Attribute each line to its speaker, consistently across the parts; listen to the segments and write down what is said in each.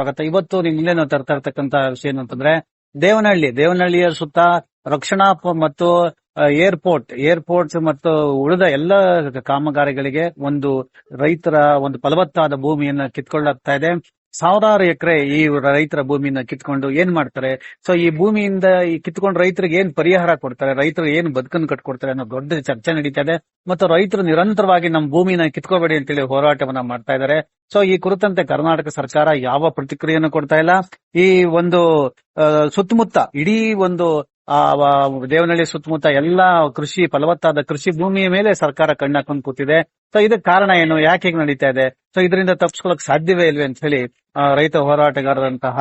Speaker 1: ಸ್ವಾಗತ. ಇವತ್ತು ನಿಮ್ ಮುಂದೆ ನಾವು ತರ್ತಾ ಇರ್ತಕ್ಕಂತ ವಿಷಯ ಏನಂತಂದ್ರೆ ದೇವನಹಳ್ಳಿ, ದೇವನಹಳ್ಳಿಯ ಸುತ್ತ ರಕ್ಷಣಾ ಮತ್ತು ಏರ್ಪೋರ್ಟ್ ಏರ್ಪೋರ್ಟ್ಸ್ ಮತ್ತು ಉಳಿದ ಎಲ್ಲ ಕಾಮಗಾರಿಗಳಿಗೆ ಒಂದು ರೈತರ ಒಂದು ಫಲವತ್ತಾದ ಭೂಮಿಯನ್ನ ಕಿತ್ಕೊಳ್ಳಾಗ್ತಾ ಇದೆ. ಸಾವಿರಾರು ಎಕರೆ ಈ ರೈತರ ಭೂಮಿನ ಕಿತ್ಕೊಂಡು ಏನ್ ಮಾಡ್ತಾರೆ? ಸೊ ಈ ಭೂಮಿಯಿಂದ ಈ ಕಿತ್ಕೊಂಡು ರೈತರಿಗೆ ಏನ್ ಪರಿಹಾರ ಕೊಡ್ತಾರೆ? ರೈತರು ಏನ್ ಬದುಕನ್ನು ಕಟ್ಕೊಡ್ತಾರೆ ಅನ್ನೋ ದೊಡ್ಡ ಚರ್ಚೆ ನಡೀತಾ ಇದೆ. ಮತ್ತು ರೈತರು ನಿರಂತರವಾಗಿ ನಮ್ಮ ಭೂಮಿನ ಕಿತ್ಕೋಬೇಡಿ ಅಂತೇಳಿ ಹೋರಾಟವನ್ನ ಮಾಡ್ತಾ ಇದ್ದಾರೆ. ಸೊ ಈ ಕುರಿತಂತೆ ಕರ್ನಾಟಕ ಸರ್ಕಾರ ಯಾವ ಪ್ರತಿಕ್ರಿಯೆಯನ್ನು ಕೊಡ್ತಾ ಇಲ್ಲ. ಈ ಒಂದು ಸುತ್ತಮುತ್ತ ಇಡೀ ಒಂದು ಆ ದೇವನಹಳ್ಳಿ ಸುತ್ತಮುತ್ತ ಎಲ್ಲಾ ಕೃಷಿ ಫಲವತ್ತಾದ ಕೃಷಿ ಭೂಮಿಯ ಮೇಲೆ ಸರ್ಕಾರ ಕಣ್ಣಾಕೊಂಡು ಕೂತಿದೆ. ಸೊ ಇದಕ್ಕೆ ಕಾರಣ ಏನು? ಯಾಕೆ ಹೀಗೆ ನಡೀತಾ ಇದೆ? ಸೊ ಇದರಿಂದ ತಪ್ಪಿಸ್ಕೊಳಕ್ ಸಾಧ್ಯವೇ ಇಲ್ವೇ ಅಂತ ಹೇಳಿ ರೈತ ಹೋರಾಟಗಾರರಂತಹ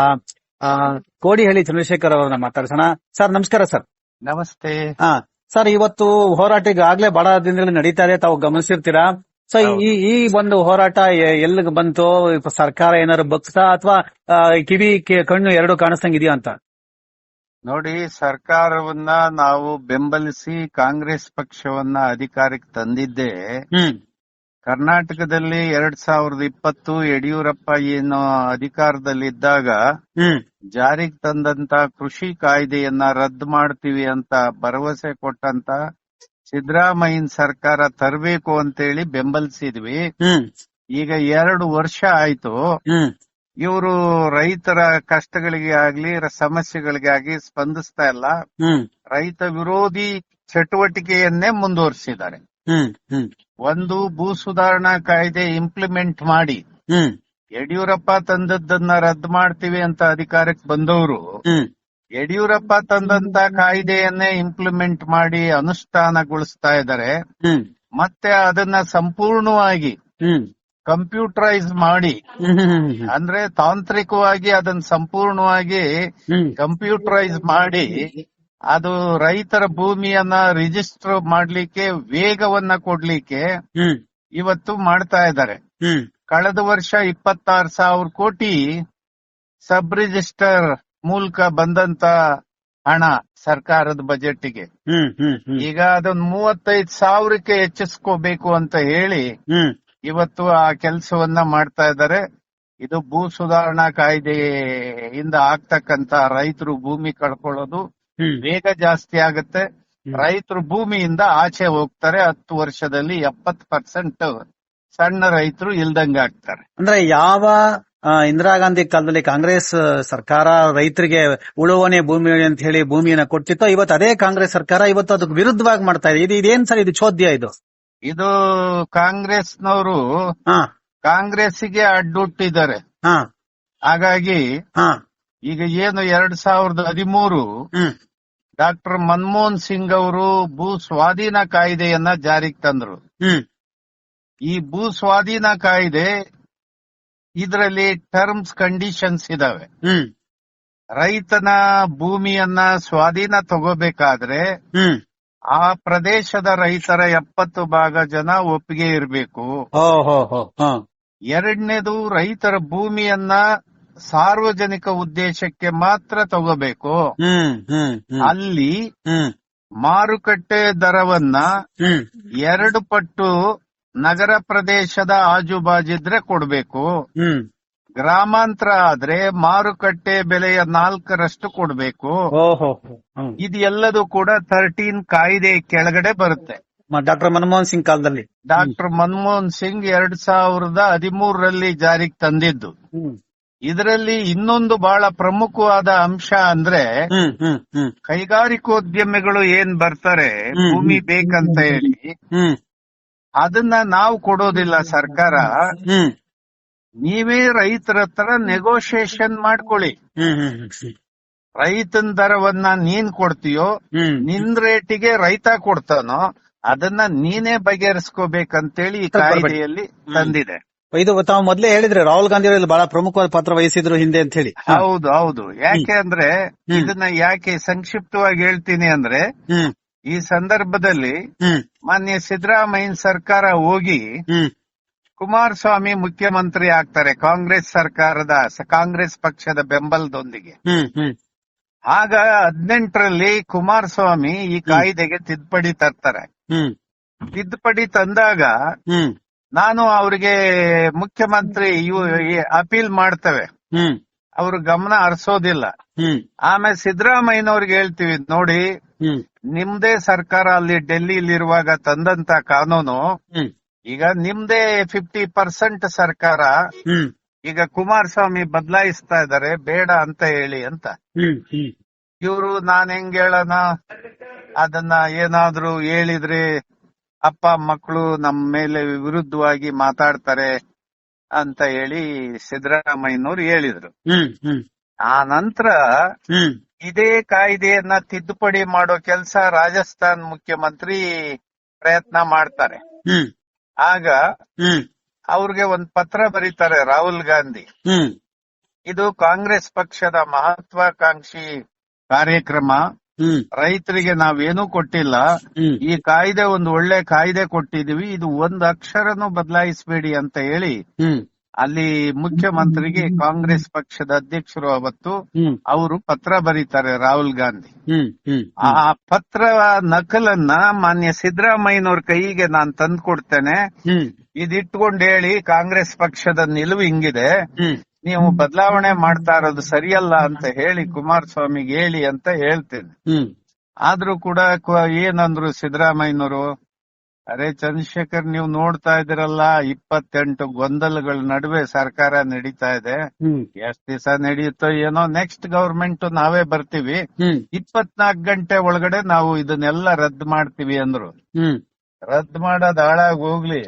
Speaker 1: ಆ, ಕೋಡಿಹಳ್ಳಿ ಚಂದ್ರಶೇಖರ್ ಅವರನ್ನ ಮಾತಾಡ್ಸೋಣ. ಸರ್ ನಮಸ್ಕಾರ ಸರ್.
Speaker 2: ನಮಸ್ತೆ.
Speaker 1: ಹಾ ಸರ್ ಇವತ್ತು ಹೋರಾಟ ಈಗಾಗ್ಲೇ ಬಹಳ ದಿನಗಳಲ್ಲಿ ನಡೀತಾ ಇದೆ. ತಾವು ಗಮನಿಸಿರ್ತೀರಾ? ಸೊ ಈ ಈ ಒಂದು ಹೋರಾಟ ಎಲ್ಲಿಗೆ ಬಂತು? ಸರ್ಕಾರ ಏನಾದ್ರು ಬಗ್ಸ ಅಥವಾ ಕಿವಿ ಕಣ್ಣು ಎರಡು ಕಾಣಿಸ್ತಂಗಿದ್ಯಾ ಅಂತ?
Speaker 2: ನೋಡಿ ಸರ್ಕಾರವನ್ನ ನಾವು ಬೆಂಬಲಿಸಿ ಕಾಂಗ್ರೆಸ್ ಪಕ್ಷವನ್ನ ಅಧಿಕಾರಕ್ಕೆ ತಂದಿದ್ದೆ ಕರ್ನಾಟಕದಲ್ಲಿ ಎರಡ್ ಸಾವಿರದ ಇಪ್ಪತ್ತು ಯಡಿಯೂರಪ್ಪ ಏನು ಅಧಿಕಾರದಲ್ಲಿದ್ದಾಗ ಜಾರಿಗೆ ತಂದಂತ ಕೃಷಿ ಕಾಯ್ದೆಯನ್ನ ರದ್ದು ಮಾಡ್ತೀವಿ ಅಂತ ಭರವಸೆ ಕೊಟ್ಟಂತ ಸಿದ್ದರಾಮಯ್ಯನ ಸರ್ಕಾರ ತರಬೇಕು ಅಂತೇಳಿ ಬೆಂಬಲಿಸಿದ್ವಿ. ಈಗ ಎರಡು ವರ್ಷ ಆಯ್ತು. ಇವರು ರೈತರ ಕಷ್ಟಗಳಿಗೆ ಆಗ್ಲಿ ರ- ಸಮಸ್ಯೆಗಳಿಗೆ ಆಗ್ಲಿ ಸ್ಪಂದಿಸ್ತಾ ಇಲ್ಲ.
Speaker 1: ಹ್ಮ್.
Speaker 2: ರೈತ ವಿರೋಧಿ ಚಟುವಟಿಕೆಯನ್ನೇ ಮುಂದುವರಿಸಿದ್ದಾರೆ.
Speaker 1: ಹ್ಮ್ ಹ್ಮ್.
Speaker 2: ಒಂದು ಭೂ ಸುಧಾರಣಾ ಕಾಯ್ದೆ ಇಂಪ್ಲಿಮೆಂಟ್ ಮಾಡಿ
Speaker 1: ಹ್ಮ್.
Speaker 2: ಯಡಿಯೂರಪ್ಪ ತಂದದ್ದನ್ನ ರದ್ದು ಮಾಡ್ತೀವಿ ಅಂತ ಅಧಿಕಾರಕ್ಕೆ ಬಂದವರು
Speaker 1: ಹ್ಮ್.
Speaker 2: ಯಡಿಯೂರಪ್ಪ ತಂದಂತ ಕಾಯ್ದೆಯನ್ನೇ ಇಂಪ್ಲಿಮೆಂಟ್ ಮಾಡಿ ಅನುಷ್ಠಾನಗೊಳಿಸ್ತಾ ಇದ್ದಾರೆ.
Speaker 1: ಹ್ಮ್.
Speaker 2: ಮತ್ತೆ ಅದನ್ನ ಸಂಪೂರ್ಣವಾಗಿ
Speaker 1: ಹ್ಮ್.
Speaker 2: ಕಂಪ್ಯೂಟರೈಸ್ ಮಾಡಿ. ಅಂದ್ರೆ ತಾಂತ್ರಿಕವಾಗಿ ಅದನ್ನ ಸಂಪೂರ್ಣವಾಗಿ ಕಂಪ್ಯೂಟರೈಸ್ ಮಾಡಿ ಅದು ರೈತರ ಭೂಮಿಯನ್ನ ರಿಜಿಸ್ಟರ್ ಮಾಡ್ಲಿಕ್ಕೆ ವೇಗವನ್ನ ಕೊಡ್ಲಿಕ್ಕೆ ಇವತ್ತು ಮಾಡ್ತಾ ಇದ್ದಾರೆ. ಕಳೆದ ವರ್ಷ ಇಪ್ಪತ್ತಾರು ಸಾವಿರ ಕೋಟಿ ಸಬ್ ರಿಜಿಸ್ಟರ್ ಮೂಲಕ ಬಂದಂತ ಹಣ ಸರ್ಕಾರದ ಬಜೆಟ್ಗೆ. ಈಗ ಅದನ್ನ ಮೂವತ್ತೈದು ಸಾವಿರಕ್ಕೆ ಹೆಚ್ಚಿಸ್ಕೋಬೇಕು ಅಂತ ಹೇಳಿ ಇವತ್ತು ಆ ಕೆಲಸವನ್ನ ಮಾಡ್ತಾ ಇದ್ದಾರೆ. ಇದು ಭೂ ಸುಧಾರಣಾ ಕಾಯ್ದೆಯಿಂದ ಆಗ್ತಕ್ಕಂತ ರೈತರು ಭೂಮಿ ಕಳ್ಕೊಳ್ಳೋದು ಬೇಗ ಜಾಸ್ತಿ ಆಗುತ್ತೆ. ರೈತರು ಭೂಮಿಯಿಂದ ಆಚೆ ಹೋಗ್ತಾರೆ. ಹತ್ತು ವರ್ಷದಲ್ಲಿ ಎಪ್ಪತ್ ಪರ್ಸೆಂಟ್ ಸಣ್ಣ ರೈತರು ಇಲ್ದಂಗ ಆಗ್ತಾರೆ.
Speaker 1: ಅಂದ್ರೆ ಯಾವ ಇಂದಿರಾ ಗಾಂಧಿ ಕಾಲದಲ್ಲಿ ಕಾಂಗ್ರೆಸ್ ಸರ್ಕಾರ ರೈತರಿಗೆ ಉಳುವನೆ ಭೂಮಿ ಅಂತ ಹೇಳಿ ಭೂಮಿಯನ್ನ ಕೊಡ್ತಿತ್ತೋ ಇವತ್ತು ಅದೇ ಕಾಂಗ್ರೆಸ್ ಸರ್ಕಾರ ಇವತ್ತು ಅದಕ್ಕೆ ವಿರುದ್ಧವಾಗಿ ಮಾಡ್ತಾ ಇದೆ. ಇದು ಇದೇನ್ ಸರ್ ಇದು ಚೋದ್ಯ ಇದು?
Speaker 2: ಇದು ಕಾಂಗ್ರೆಸ್ನವರು
Speaker 1: ಹಾ.
Speaker 2: ಕಾಂಗ್ರೆಸ್ಸಿಗೆ ಅಡ್ಡೊಟ್ಟಿದ್ದಾರೆ.
Speaker 1: ಹಾ.
Speaker 2: ಹಾಗಾಗಿ
Speaker 1: ಹಾ.
Speaker 2: ಈಗ ಏನು ಎರಡ್ ಸಾವಿರದ ಹದಿಮೂರು
Speaker 1: ಹ್ಮ್.
Speaker 2: ಡಾಕ್ಟರ್ ಮನಮೋಹನ್ ಸಿಂಗ್ ಅವರು ಭೂ ಸ್ವಾಧೀನ ಕಾಯ್ದೆಯನ್ನ ಜಾರಿಗೆ ತಂದ್ರು.
Speaker 1: ಹ್ಮ್.
Speaker 2: ಈ ಭೂ ಸ್ವಾಧೀನ ಕಾಯ್ದೆ ಇದರಲ್ಲಿ ಟರ್ಮ್ಸ್ ಕಂಡೀಷನ್ಸ್ ಇದಾವೆ.
Speaker 1: ಹ್ಮ್.
Speaker 2: ರೈತನ ಭೂಮಿಯನ್ನ ಸ್ವಾಧೀನ ತಗೋಬೇಕಾದ್ರೆ
Speaker 1: ಹ್ಮ್.
Speaker 2: ಆ ಪ್ರದೇಶದ ರೈತರ ಎಪ್ಪತ್ತು ಭಾಗ ಜನ ಒಪ್ಪಿಗೆ ಇರಬೇಕು. ಎರಡನೇದು ರೈತರ ಭೂಮಿಯನ್ನ ಸಾರ್ವಜನಿಕ ಉದ್ದೇಶಕ್ಕೆ ಮಾತ್ರ ತಗೋಬೇಕು. ಅಲ್ಲಿ ಮಾರುಕಟ್ಟೆ ದರವನ್ನ ಎರಡು ಪಟ್ಟು ನಗರ ಪ್ರದೇಶದ ಆಜುಬಾಜಿದ್ರೆ ಕೊಡ್ಬೇಕು. ಗ್ರಾಮಾಂತರ ಆದ್ರೆ ಮಾರುಕಟ್ಟೆ ಬೆಲೆಯ ನಾಲ್ಕರಷ್ಟು ಕೊಡ್ಬೇಕು.
Speaker 1: ಓಹೋ ಇದು
Speaker 2: ಇದೆಲ್ಲದೂ ಕೂಡ ತರ್ಟೀನ್ ಕಾಯ್ದೆ ಕೆಳಗಡೆ ಬರುತ್ತೆ.
Speaker 1: ಡಾಕ್ಟರ್ ಮನಮೋಹನ್ ಸಿಂಗ್ ಕಾಲದಲ್ಲಿ.
Speaker 2: ಡಾಕ್ಟರ್ ಮನಮೋಹನ್ ಸಿಂಗ್ ಎರಡ್ ಸಾವಿರದ ಹದಿಮೂರರಲ್ಲಿ ಜಾರಿಗೆ ತಂದಿದ್ದು. ಇದರಲ್ಲಿ ಇನ್ನೊಂದು ಬಹಳ ಪ್ರಮುಖವಾದ ಅಂಶ ಅಂದ್ರೆ ಕೈಗಾರಿಕೋದ್ಯಮಿಗಳು ಏನ್ ಬರ್ತಾರೆ. ಭೂಮಿ ಬೇಕಂತ ಹೇಳಿ ಅದನ್ನ ನಾವು ಕೊಡೋದಿಲ್ಲ ಸರ್ಕಾರ. ನೀವೇ ರೈತರ ಹತ್ರ ನೆಗೋಷಿಯೇಷನ್ ಮಾಡ್ಕೊಳ್ಳಿ. ರೈತನ ದರವನ್ನ ನೀನ್ ಕೊಡ್ತೀಯೋ ನಿನ್ ರೇಟಿಗೆ ರೈತ ಕೊಡ್ತಾನೋ ಅದನ್ನ ನೀನೇ ಬಗೆಹರಿಸ್ಕೋಬೇಕಂತೇಳಿ ಈ. ಕಾಯ್ದೆಯಲ್ಲಿ ತಂದಿದೆ.
Speaker 1: ಇದು ತಾವು ಮೊದ್ಲೇ ಹೇಳಿದ್ರೆ ರಾಹುಲ್ ಗಾಂಧಿ ಅವರು ಬಹಳ ಪ್ರಮುಖವಾದ ಪಾತ್ರ ವಹಿಸಿದ್ರು ಹಿಂದೆ ಅಂತ ಹೇಳಿ.
Speaker 2: ಹೌದು ಹೌದು. ಯಾಕೆ ಅಂದ್ರೆ ಇದನ್ನ ಯಾಕೆ ಸಂಕ್ಷಿಪ್ತವಾಗಿ ಹೇಳ್ತೀನಿ ಅಂದ್ರೆ ಈ ಸಂದರ್ಭದಲ್ಲಿ ಮಾನ್ಯ ಸಿದ್ದರಾಮಯ್ಯ ಸರ್ಕಾರ ಹೋಗಿ ಕುಮಾರಸ್ವಾಮಿ ಮುಖ್ಯಮಂತ್ರಿ ಆಗ್ತಾರೆ ಕಾಂಗ್ರೆಸ್ ಸರ್ಕಾರದ ಕಾಂಗ್ರೆಸ್ ಪಕ್ಷದ ಬೆಂಬಲದೊಂದಿಗೆ. ಆಗ ಹದಿನೆಂಟರಲ್ಲಿ ಕುಮಾರಸ್ವಾಮಿ ಈ ಕಾಯ್ದೆಗೆ ತಿದ್ದುಪಡಿ ತರ್ತಾರೆ. ತಿದ್ದುಪಡಿ ತಂದಾಗ ನಾನು ಅವ್ರಿಗೆ ಮುಖ್ಯಮಂತ್ರಿ ಇವು ಅಪೀಲ್ ಮಾಡ್ತೇವೆ. ಅವ್ರ ಗಮನ ಹರಿಸೋದಿಲ್ಲ. ಆಮೇಲೆ ಸಿದ್ದರಾಮಯ್ಯನವ್ರಿಗೆ ಹೇಳ್ತೀವಿ ನೋಡಿ ನಿಮ್ದೇ ಸರ್ಕಾರ ಅಲ್ಲಿ ಡೆಲ್ಲಿಲಿರುವಾಗ ತಂದಂತ ಕಾನೂನು ಈಗ ನಿಮ್ದೇ ಫಿಫ್ಟಿ ಪರ್ಸೆಂಟ್ ಸರ್ಕಾರ
Speaker 1: ಹ್ಮ್.
Speaker 2: ಈಗ ಕುಮಾರಸ್ವಾಮಿ ಬದಲಾಯಿಸ್ತಾ ಇದಾರೆ ಬೇಡ ಅಂತ ಹೇಳಿ ಅಂತ.
Speaker 1: ಹ್ಮ್ ಹ್ಮ್.
Speaker 2: ಇವರು ನಾನ್ ಹೆಂಗ್ ಹೇಳೋಣ? ಅದನ್ನ ಏನಾದ್ರೂ ಹೇಳಿದ್ರೆ ಅಪ್ಪ ಮಕ್ಕಳು ನಮ್ಮ ಮೇಲೆ ವಿರುದ್ಧವಾಗಿ ಮಾತಾಡ್ತಾರೆ ಅಂತ ಹೇಳಿ ಸಿದ್ದರಾಮಯ್ಯನವ್ರು ಹೇಳಿದ್ರು.
Speaker 1: ಹ್ಮ್ ಹ್ಮ್.
Speaker 2: ಆ ನಂತರ
Speaker 1: ಹ್ಮ್.
Speaker 2: ಇದೇ ಕಾಯ್ದೆಯನ್ನ ತಿದ್ದುಪಡಿ ಮಾಡೋ ಕೆಲಸ ರಾಜಸ್ಥಾನ್ ಮುಖ್ಯಮಂತ್ರಿ ಪ್ರಯತ್ನ ಮಾಡ್ತಾರೆ.
Speaker 1: ಹ್ಮ್.
Speaker 2: ಆಗ ಅವ್ರಿಗೆ ಒಂದ್ ಪತ್ರ ಬರೀತಾರೆ ರಾಹುಲ್ ಗಾಂಧಿ. ಇದು ಕಾಂಗ್ರೆಸ್ ಪಕ್ಷದ ಮಹತ್ವಾಕಾಂಕ್ಷಿ ಕಾರ್ಯಕ್ರಮ. ರೈತರಿಗೆ ನಾವೇನು ಕೊಟ್ಟಿಲ್ಲ. ಈ ಕಾಯ್ದೆ ಒಂದು ಒಳ್ಳೆ ಕಾಯ್ದೆ ಕೊಟ್ಟಿದೀವಿ ಇದು ಒಂದ್ ಅಕ್ಷರನು ಬದಲಾಯಿಸಬೇಡಿ ಅಂತ ಹೇಳಿ
Speaker 1: ಹ್ಮ್.
Speaker 2: ಅಲ್ಲಿ ಮುಖ್ಯಮಂತ್ರಿಗೆ ಕಾಂಗ್ರೆಸ್ ಪಕ್ಷದ ಅಧ್ಯಕ್ಷರು ಅವತ್ತು ಅವರು ಪತ್ರ ಬರೀತಾರೆ ರಾಹುಲ್ ಗಾಂಧಿ. ಆ ಪತ್ರ ನಕಲನ್ನ ಮಾನ್ಯ ಸಿದ್ದರಾಮಯ್ಯನವ್ರ ಕೈಗೆ ನಾನು ತಂದು ಕೊಡ್ತೇನೆ ಇದಿಟ್ಕೊಂಡು ಹೇಳಿ ಕಾಂಗ್ರೆಸ್ ಪಕ್ಷದ ನಿಲುವು ಹಿಂಗಿದೆ. ನೀವು ಬದಲಾವಣೆ ಮಾಡ್ತಾ ಇರೋದು ಸರಿಯಲ್ಲ ಅಂತ ಹೇಳಿ ಕುಮಾರಸ್ವಾಮಿಗೆ ಹೇಳಿ ಅಂತ ಹೇಳ್ತೇನೆ. ಆದ್ರೂ ಕೂಡ ಏನಂದ್ರು ಸಿದ್ದರಾಮಯ್ಯನವರು ಅರೆ ಚಂದ್ರಶೇಖರ್ ನೀವು ನೋಡ್ತಾ ಇದ್ದೀರಲ್ಲ ಇಪ್ಪತ್ತೆಂಟು ಗೊಂದಲಗಳ ನಡುವೆ ಸರ್ಕಾರ ನಡೀತಾ ಇದೆ. ಎಷ್ಟ್ ದಿವಸ ನಡೆಯುತ್ತೋ ಏನೋ ನೆಕ್ಸ್ಟ್ ಗವರ್ಮೆಂಟ್ ನಾವೇ ಬರ್ತೀವಿ. ಇಪ್ಪತ್ನಾಲ್ಕು ಗಂಟೆ ಒಳಗಡೆ ನಾವು ಇದನ್ನೆಲ್ಲ ರದ್ದು ಮಾಡ್ತೀವಿ ಅಂದ್ರು. ರದ್ದ್ ಮಾಡೋದ್ ಹಾಳಾಗ್ ಹೋಗ್ಲಿ.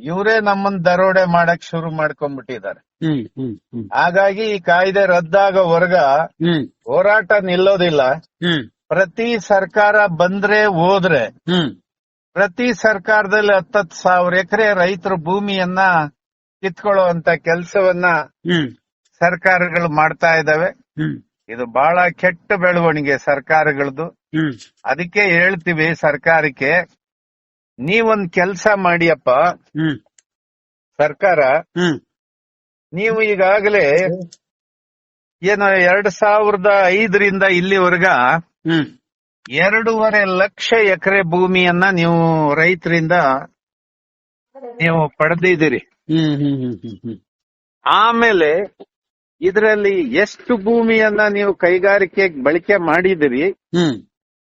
Speaker 2: ಇವರೇ ನಮ್ಮನ್ ದರೋಡೆ ಮಾಡಕ್ ಶುರು ಮಾಡ್ಕೊಂಡ್ಬಿಟ್ಟಿದ್ದಾರೆ. ಹಾಗಾಗಿ ಈ ಕಾಯ್ದೆ ರದ್ದಾಗೋವರ್ಗ
Speaker 1: ವರ್ಗ
Speaker 2: ಹೋರಾಟ ನಿಲ್ಲೋದಿಲ್ಲ. ಪ್ರತಿ ಸರ್ಕಾರ ಬಂದ್ರೆ ಹೋದ್ರೆ ಪ್ರತಿ ಸರ್ಕಾರದಲ್ಲಿ ಹತ್ತತ್ತು ಸಾವಿರ ಎಕರೆ ರೈತರ ಭೂಮಿಯನ್ನ ಕಿತ್ಕೊಳ್ಳುವಂತ ಕೆಲಸವನ್ನ ಸರ್ಕಾರಗಳು ಮಾಡ್ತಾ ಇದಾವೆ ಇದು ಬಹಳ ಕೆಟ್ಟ ಬೆಳವಣಿಗೆ ಸರ್ಕಾರಗಳದ್ದು ಅದಕ್ಕೆ ಹೇಳ್ತೀವಿ ಸರ್ಕಾರಕ್ಕೆ ನೀವೊಂದ್ ಕೆಲಸ ಮಾಡಿಯಪ್ಪ. ಸರ್ಕಾರ ನೀವು ಈಗಾಗಲೇ ಏನೋ ಎರಡ್ ಸಾವಿರದ ಐದರಿಂದ ಇಲ್ಲಿವರೆಗ ಎರಡೂವರೆ ಲಕ್ಷ ಎಕರೆ ಭೂಮಿಯನ್ನ ನೀವು ರೈತರಿಂದ ನೀವು ಪಡೆದಿದ್ದೀರಿ. ಆಮೇಲೆ ಇದರಲ್ಲಿ ಎಷ್ಟು ಭೂಮಿಯನ್ನ ನೀವು ಕೈಗಾರಿಕೆಗೆ ಬಳಕೆ ಮಾಡಿದಿರಿ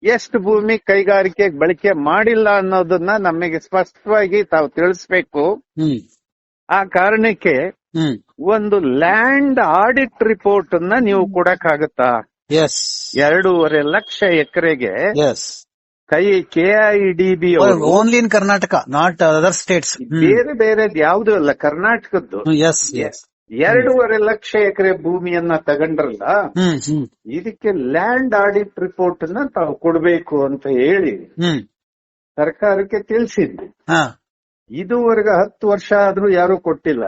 Speaker 2: ಎಷ್ಟು ಭೂಮಿ ಕೈಗಾರಿಕೆಗೆ ಬಳಕೆ ಮಾಡಿಲ್ಲ ಅನ್ನೋದನ್ನ ನಮಗೆ ಸ್ಪಷ್ಟವಾಗಿ ತಾವು ತಿಳಿಸ್ಬೇಕು. ಆ ಕಾರಣಕ್ಕೆ ಒಂದು ಲ್ಯಾಂಡ್ ಆಡಿಟ್ ರಿಪೋರ್ಟ್ ಅನ್ನ ನೀವು ಕೊಡಕ್ಕಾಗತ್ತಾ?
Speaker 1: ಎಸ್
Speaker 2: ಎರಡೂವರೆ ಲಕ್ಷ ಎಕರೆಗೆ
Speaker 1: ಎಸ್
Speaker 2: ಕೈ KIDB B
Speaker 1: only in Karnataka not other states
Speaker 2: ಬೇರೆ ಬೇರೆ ಯಾವ್ದು ಅಲ್ಲ ಕರ್ನಾಟಕದ್ದು.
Speaker 1: ಎಸ್ ಎಸ್
Speaker 2: ಎರಡೂವರೆ ಲಕ್ಷ ಎಕರೆ ಭೂಮಿಯನ್ನ ತಗೊಂಡ್ರಲ್ಲ ಇದಕ್ಕೆ ಲ್ಯಾಂಡ್ ಆಡಿಟ್ ರಿಪೋರ್ಟ್ ಅನ್ನ ತಾವು ಕೊಡಬೇಕು ಅಂತ ಹೇಳಿ
Speaker 1: ಹ್ಮ್.
Speaker 2: ಸರ್ಕಾರಕ್ಕೆ ತಿಳಿಸಿದ್ವಿ. ಇದುವರೆಗೆ ಹತ್ತು ವರ್ಷ ಆದ್ರೂ ಯಾರು ಕೊಟ್ಟಿಲ್ಲ.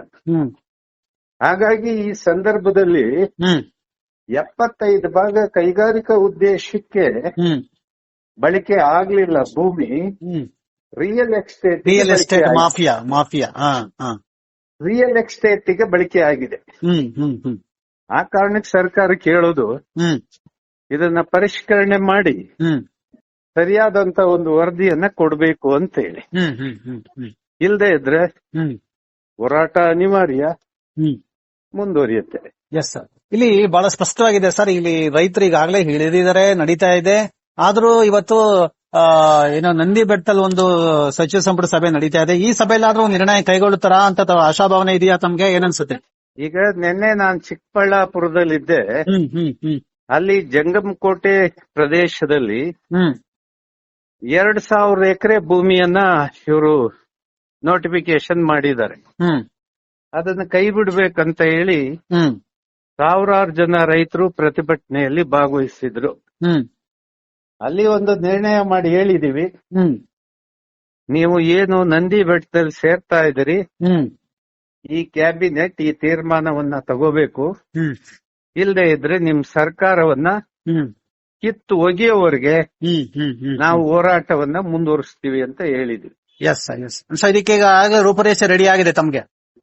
Speaker 2: ಹಾಗಾಗಿ ಈ ಸಂದರ್ಭದಲ್ಲಿ
Speaker 1: ಹ್ಮ್.
Speaker 2: ಎಪ್ಪತ್ತೈದು ಭಾಗ ಕೈಗಾರಿಕಾ ಉದ್ದೇಶಕ್ಕೆ ಬಳಕೆ ಆಗ್ಲಿಲ್ಲ ಭೂಮಿ. Real estate
Speaker 1: real estate mafia mafia.
Speaker 2: Real ಎಸ್ಟೇಟ್ಗೆ ಬಳಕೆ ಆಗಿದೆ. ಆ ಕಾರಣಕ್ಕೆ ಸರ್ಕಾರ ಕೇಳೋದು ಇದನ್ನ ಪರಿಷ್ಕರಣೆ ಮಾಡಿ ಸರಿಯಾದಂತ ಒಂದು ವರದಿಯನ್ನ ಕೊಡಬೇಕು ಅಂತ ಹೇಳಿ ಇಲ್ದೇ ಇದ್ರೆ ಹೋರಾಟ ಅನಿವಾರ್ಯ. ಮುಂದುವರಿಯುತ್ತೆ.
Speaker 1: ಎಸ್ ಸರ್ ಇಲ್ಲಿ ಬಹಳ ಸ್ಪಷ್ಟವಾಗಿದೆ ಸರ್. ಇಲ್ಲಿ ರೈತರು ಈಗಾಗಲೇ ಹಿಡಿದಿದ್ದಾರೆ ನಡೀತಾ ಇದೆ. ಆದ್ರೂ ಇವತ್ತು ಆ, ಏನೋ ನಂದಿ ಬೆಟ್ಟದಲ್ಲಿ ಒಂದು ಸಚಿವ ಸಂಪುಟ ಸಭೆ ನಡೀತಾ ಇದೆ. ಈ ಸಭೆಯಲ್ಲಿ ಆದ್ರೂ ನಿರ್ಣಯ ಕೈಗೊಳ್ಳುತ್ತಾರಾ ಅಂತ ಆಶಾಭಾವನೆ ಇದೆಯಾ ತಮ್ಗೆ? ಏನನ್ಸುತ್ತೆ?
Speaker 2: ಈಗ ನಿನ್ನೆ ನಾನು ಚಿಕ್ಕಬಳ್ಳಾಪುರದಲ್ಲಿದ್ದೆ. ಅಲ್ಲಿ ಜಂಗಮಕೋಟೆ ಪ್ರದೇಶದಲ್ಲಿ
Speaker 1: ಹ್ಮ್.
Speaker 2: ಎರಡ್ ಸಾವಿರ ಎಕರೆ ಭೂಮಿಯನ್ನ ಇವರು ನೋಟಿಫಿಕೇಶನ್ ಮಾಡಿದ್ದಾರೆ.
Speaker 1: ಹ್ಮ್.
Speaker 2: ಅದನ್ನ ಕೈ ಬಿಡ್ಬೇಕಂತ ಹೇಳಿ
Speaker 1: ಹ್ಮ್.
Speaker 2: ಸಾವಿರಾರು ಜನ ರೈತರು ಪ್ರತಿಭಟನೆಯಲ್ಲಿ ಭಾಗವಹಿಸಿದ್ರು.
Speaker 1: ಹ್ಮ್.
Speaker 2: ಅಲ್ಲಿ ಒಂದು ನಿರ್ಣಯ ಮಾಡಿ ಹೇಳಿದೀವಿ. ನೀವು ಏನು ನಂದಿ ಬೆಟ್ಟದಲ್ಲಿ ಸೇರ್ತಾ ಇದ್ದೀರಿ
Speaker 1: ಹ್ಮ್.
Speaker 2: ಈ ಕ್ಯಾಬಿನೆಟ್ ಈ ತೀರ್ಮಾನವನ್ನ ತಗೋಬೇಕು. ಇಲ್ಲದೆ ಇದ್ರೆ ನಿಮ್ ಸರ್ಕಾರವನ್ನ
Speaker 1: ಹ್ಮ್.
Speaker 2: ಕಿತ್ತು ಒಗೆಯೋವರೆಗೆ ನಾವು ಹೋರಾಟವನ್ನ ಮುಂದುವರಿಸ್ತೀವಿ ಅಂತ ಹೇಳಿದ್ವಿ.
Speaker 1: ಎಸ್ ಸರ್ ಎಸ್ ಸರ್ ಇದಕ್ಕೆ ಈಗ ರೂಪರೇಷೆ ರೆಡಿ ಆಗಿದೆ ತಮ್ಗೆ?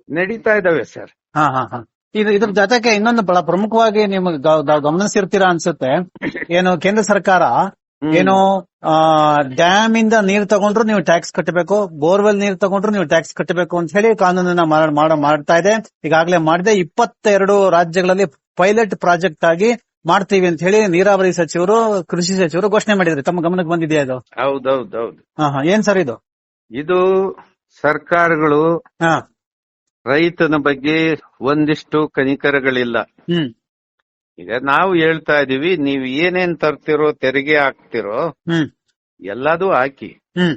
Speaker 2: ನಡೀತಾ ಇದಾವೆ ಸರ್
Speaker 1: ಹಾ ಹಾ ಹಾ. ಇದು ಇದ್ರ ಜೊತೆಗೆ ಇನ್ನೊಂದು ಬಹಳ ಪ್ರಮುಖವಾಗಿ ನಿಮ್ಗೆ ಗಮನಿಸಿರ್ತೀರಾ ಅನ್ಸುತ್ತೆ. ಏನು ಕೇಂದ್ರ ಸರ್ಕಾರ. ಏನು ಡ್ಯಾಮ್ ಇಂದ ನೀರ್ ತಗೊಂಡ್ರು ನೀವು ಟ್ಯಾಕ್ಸ್ ಕಟ್ಟಬೇಕು ಬೋರ್ವೆಲ್ ನೀರ್ ತಗೊಂಡ್ರು ನೀವು ಟ್ಯಾಕ್ಸ್ ಕಟ್ಟಬೇಕು ಅಂತ ಹೇಳಿ ಕಾನೂನನ್ನ ಮಾಡ- ಮಾಡ- ಮಾಡ್ತಾ ಇದೆ. ಈಗಾಗಲೇ ಮಾಡಿದೆ ಇಪ್ಪತ್ತೆರಡು ರಾಜ್ಯಗಳಲ್ಲಿ ಪೈಲಟ್ ಪ್ರಾಜೆಕ್ಟ್ ಆಗಿ ಮಾಡ್ತೀವಿ ಅಂತ ಹೇಳಿ ನೀರಾವರಿ ಸಚಿವರು ಕೃಷಿ ಸಚಿವರು ಘೋಷಣೆ ಮಾಡಿದ್ರು ತಮ್ಮ ಗಮನಕ್ಕೆ ಬಂದಿದೆಯಾ ಅದು
Speaker 2: ಹೌದೌದೌದು.
Speaker 1: ಏನ್ ಸರ್ ಇದು?
Speaker 2: ಇದು ಸರ್ಕಾರಗಳು
Speaker 1: ಹಾ.
Speaker 2: ರೈತನ ಬಗ್ಗೆ ಒಂದಿಷ್ಟು ಕನಿಕರಗಳಿಲ್ಲ.
Speaker 1: ಹ್ಮ್.
Speaker 2: ಈಗ ನಾವು ಹೇಳ್ತಾ ಇದೀವಿ ನೀವು ಏನೇನ್ ತರ್ತಿರೋ ತೆರಿಗೆ ಹಾಕ್ತಿರೋ
Speaker 1: ಹ್ಮ್.
Speaker 2: ಎಲ್ಲದೂ ಹಾಕಿ.
Speaker 1: ಹ್ಮ್.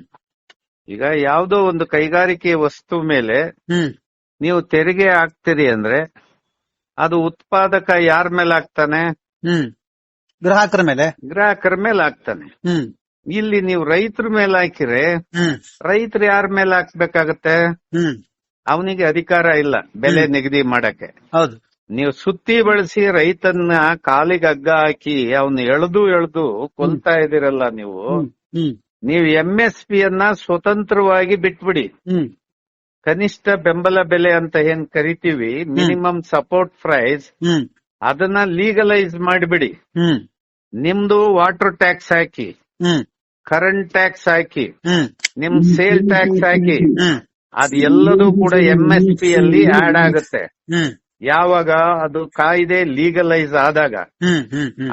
Speaker 2: ಈಗ ಯಾವ್ದೋ ಒಂದು ಕೈಗಾರಿಕೆ ವಸ್ತು ಮೇಲೆ
Speaker 1: ಹ್ಮ್.
Speaker 2: ನೀವು ತೆರಿಗೆ ಹಾಕ್ತೀರಿ ಅಂದ್ರೆ ಅದು ಉತ್ಪಾದಕ ಯಾರ ಮೇಲೆ ಹಾಕ್ತಾನೆ?
Speaker 1: ಹ್ಮ್. ಗ್ರಾಹಕರ ಮೇಲೆ.
Speaker 2: ಗ್ರಾಹಕರ ಮೇಲೆ ಹಾಕ್ತಾನೆ.
Speaker 1: ಹ್ಮ್.
Speaker 2: ಇಲ್ಲಿ ನೀವು ರೈತರ ಮೇಲೆ ಹಾಕಿರೆ
Speaker 1: ಹ್ಮ್.
Speaker 2: ರೈತರು ಯಾರ ಮೇಲೆ ಹಾಕ್ಬೇಕಾಗತ್ತೆ?
Speaker 1: ಹ್ಮ್.
Speaker 2: ಅವನಿಗೆ ಅಧಿಕಾರ ಇಲ್ಲ ಬೆಲೆ ನಿಗದಿ ಮಾಡಕ್ಕೆ.
Speaker 1: ಹೌದು.
Speaker 2: ನೀವು ಸುತ್ತಿ ಬಳಸಿ ರೈತನ್ನ ಕಾಲಿಗೆ ಹಗ್ಗ ಹಾಕಿ ಅವನ್ ಎಳೆದು ಎಳೆದು ಕೊಲ್ತಾ ಇದಿರಲ್ಲ ನೀವು ನೀವು ಎಂ ಎಸ್ ಪಿ ಅನ್ನ ಸ್ವತಂತ್ರವಾಗಿ ಬಿಟ್ಬಿಡಿ. ಕನಿಷ್ಠ ಬೆಂಬಲ ಬೆಲೆ ಅಂತ ಏನ್ ಕರಿತೀವಿ ಮಿನಿಮಮ್ ಸಪೋರ್ಟ್ ಪ್ರೈಸ್ ಅದನ್ನ ಲೀಗಲೈಸ್ ಮಾಡಿಬಿಡಿ. ನಿಮ್ದು ವಾಟರ್ ಟ್ಯಾಕ್ಸ್ ಹಾಕಿ ಕರೆಂಟ್ ಟ್ಯಾಕ್ಸ್ ಹಾಕಿ ನಿಮ್ ಸೇಲ್ ಟ್ಯಾಕ್ಸ್ ಹಾಕಿ
Speaker 1: ಹ್ಮ್
Speaker 2: ಅದು ಎಲ್ಲದೂ ಕೂಡ ಎಂ ಎಸ್ ಪಿ ಅಲ್ಲಿ ಆಡ್ ಆಗುತ್ತೆ. ಯಾವಾಗ ಅದು ಕಾಯ್ದೆ ಲೀಗಲೈಸ್ ಆದಾಗ.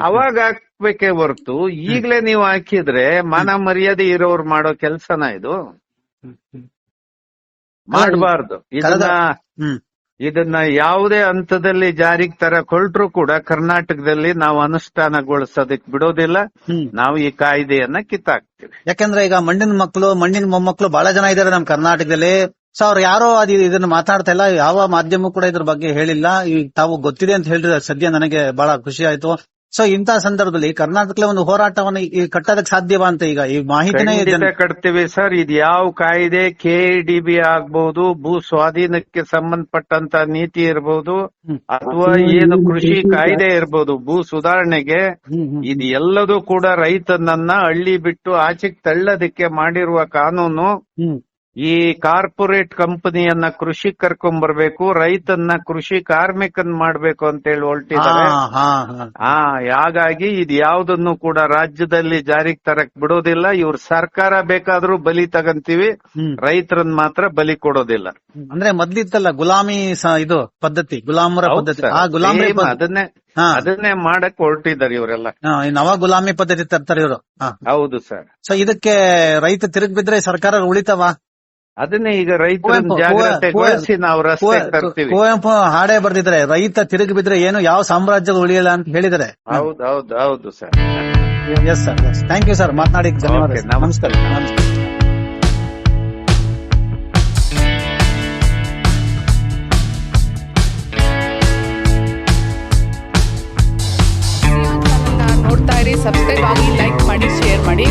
Speaker 2: ಅವಾಗ ಹಾಕ್ಬೇಕೇ ಹೊರತು ಈಗ್ಲೇ ನೀವು ಹಾಕಿದ್ರೆ ಮಾನ ಮರ್ಯಾದೆ ಇರೋರು ಮಾಡೋ ಕೆಲ್ಸನ ಇದು? ಮಾಡಬಾರ್ದು. ಇದನ್ನ ಇದನ್ನ ಯಾವುದೇ ಹಂತದಲ್ಲಿ ಜಾರಿಗೆ ತರಕೊಳ್ಟ್ರು ಕೂಡ ಕರ್ನಾಟಕದಲ್ಲಿ ನಾವು ಅನುಷ್ಠಾನಗೊಳಿಸೋದಕ್ ಬಿಡೋದಿಲ್ಲ. ನಾವು ಈ ಕಾಯ್ದೆಯನ್ನ ಕಿತ್ತಾಕ್ತಿವಿ.
Speaker 1: ಯಾಕಂದ್ರೆ ಈಗ ಮಣ್ಣಿನ ಮಕ್ಕಳು ಮಣ್ಣಿನ ಮೊಮ್ಮಕ್ಕಳು ಬಹಳ ಜನ ಇದಾರೆ ನಮ್ ಕರ್ನಾಟಕದಲ್ಲಿ. ಸೊ ಅವ್ರು ಯಾರೋ ಅದು ಇದನ್ನ ಮಾತಾಡ್ತಾ ಇಲ್ಲ ಯಾವ ಮಾಧ್ಯಮ ಕೂಡ ಇದ್ರ ಬಗ್ಗೆ ಹೇಳಿಲ್ಲ. ಈಗ ತಾವು ಗೊತ್ತಿದೆ ಅಂತ ಹೇಳಿದ್ರೆ ಸದ್ಯ ನನಗೆ ಬಹಳ ಖುಷಿ ಆಯ್ತು. ಸೊ ಇಂತಹ ಸಂದರ್ಭದಲ್ಲಿ ಕರ್ನಾಟಕದಲ್ಲಿ ಒಂದು ಹೋರಾಟವನ್ನು ಈ ಕಟ್ಟೋದಕ್ಕೆ ಸಾಧ್ಯವಾ ಅಂತ ಈಗ ಈ ಮಾಹಿತಿನ
Speaker 2: ಕಟ್ತೀವಿ ಸರ್. ಇದು ಯಾವ ಕಾಯ್ದೆ? ಕೆ ಡಿ ಬಿ ಆಗ್ಬಹುದು ಭೂ ಸ್ವಾಧೀನಕ್ಕೆ ಸಂಬಂಧಪಟ್ಟಂತ ನೀತಿ ಇರಬಹುದು ಅಥವಾ ಏನು ಕೃಷಿ ಕಾಯ್ದೆ ಇರಬಹುದು ಭೂ ಸುಧಾರಣೆಗೆ. ಇದು ಎಲ್ಲದೂ ಕೂಡ ರೈತನನ್ನ ಹಳ್ಳಿ ಬಿಟ್ಟು ಆಚೆಗೆ ತಳ್ಳೋದಕ್ಕೆ ಮಾಡಿರುವ ಕಾನೂನು ಈ ಕಾರ್ಪೊರೇಟ್ ಕಂಪನಿಯನ್ನ ಕೃಷಿ ಕರ್ಕೊಂಡ್ ಬರ್ಬೇಕು ರೈತನ್ನ ಕೃಷಿ ಕಾರ್ಮಿಕನ್ ಮಾಡ್ಬೇಕು ಅಂತ ಹೇಳಿ ಹೊರಟಿದ್ದಾರೆ.
Speaker 1: ಹಾ
Speaker 2: ಹಾಗಾಗಿ ಇದು ಯಾವ್ದನ್ನು ಕೂಡ ರಾಜ್ಯದಲ್ಲಿ ಜಾರಿಗೆ ತರಕ್ ಬಿಡೋದಿಲ್ಲ. ಇವ್ರ ಸರ್ಕಾರ ಬೇಕಾದ್ರೂ ಬಲಿ ತಗಂತೀವಿ. ರೈತರನ್ನ ಮಾತ್ರ ಬಲಿ ಕೊಡೋದಿಲ್ಲ.
Speaker 1: ಅಂದ್ರೆ ಮೊದ್ಲಿತ್ತಲ್ಲ ಗುಲಾಮಿ ಇದು ಪದ್ಧತಿ ಗುಲಾಮರ ಪದ್ಧತಿ. ಆ ಗುಲಾಮಿ
Speaker 2: ಅದನ್ನೇ ಅದನ್ನೇ ಮಾಡಕ್ ಹೊರಟಿದ್ದಾರೆ ಇವರೆಲ್ಲ.
Speaker 1: ನವ ಗುಲಾಮಿ ಪದ್ಧತಿ ತರ್ತಾರೆ ಇವರು.
Speaker 2: ಹೌದು ಸರ್.
Speaker 1: ಸೊ ಇದಕ್ಕೆ ರೈತ ತಿರುಗ್ ಬಿದ್ರೆ ಸರ್ಕಾರ ಉಳಿತವ?
Speaker 2: ಅದನ್ನೇ ಈಗ ರೈತರ
Speaker 1: ಕುವೆಂಪು-
Speaker 2: ಜಾಗ್ರತೆಗೊಳಿಸಿ ನಾವು ರಸ್ತೆ ತರ್ತೀವಿ.
Speaker 1: ಕುವೆಂಪು ಹಾಡೇ ಬರ್ದಿದ್ರೆ ರೈತ ತಿರುಗಿ ಬಿದ್ರೆ ಏನು ಯಾವ ಸಾಮ್ರಾಜ್ಯದ ಉಳಿಯಲ್ಲ ಅಂತ ಹೇಳಿದರೆ?
Speaker 2: ಹೌದು ಹೌದು ಹೌದು sir.
Speaker 1: Yes sir thank you sir ಮಾತನಾಡಿ ಧನ್ಯವಾದ. ನಮಸ್ಕಾರ ನಮಸ್ಕಾರ
Speaker 3: ಚಾನಲ್ನ ನೋಡ್ತಾ ಇರಿ ಸಬ್ಸ್ಕ್ರೈಬ್ ಆಗಿ ಲೈಕ್ ಮಾಡಿ ಶೇರ್ ಮಾಡಿ.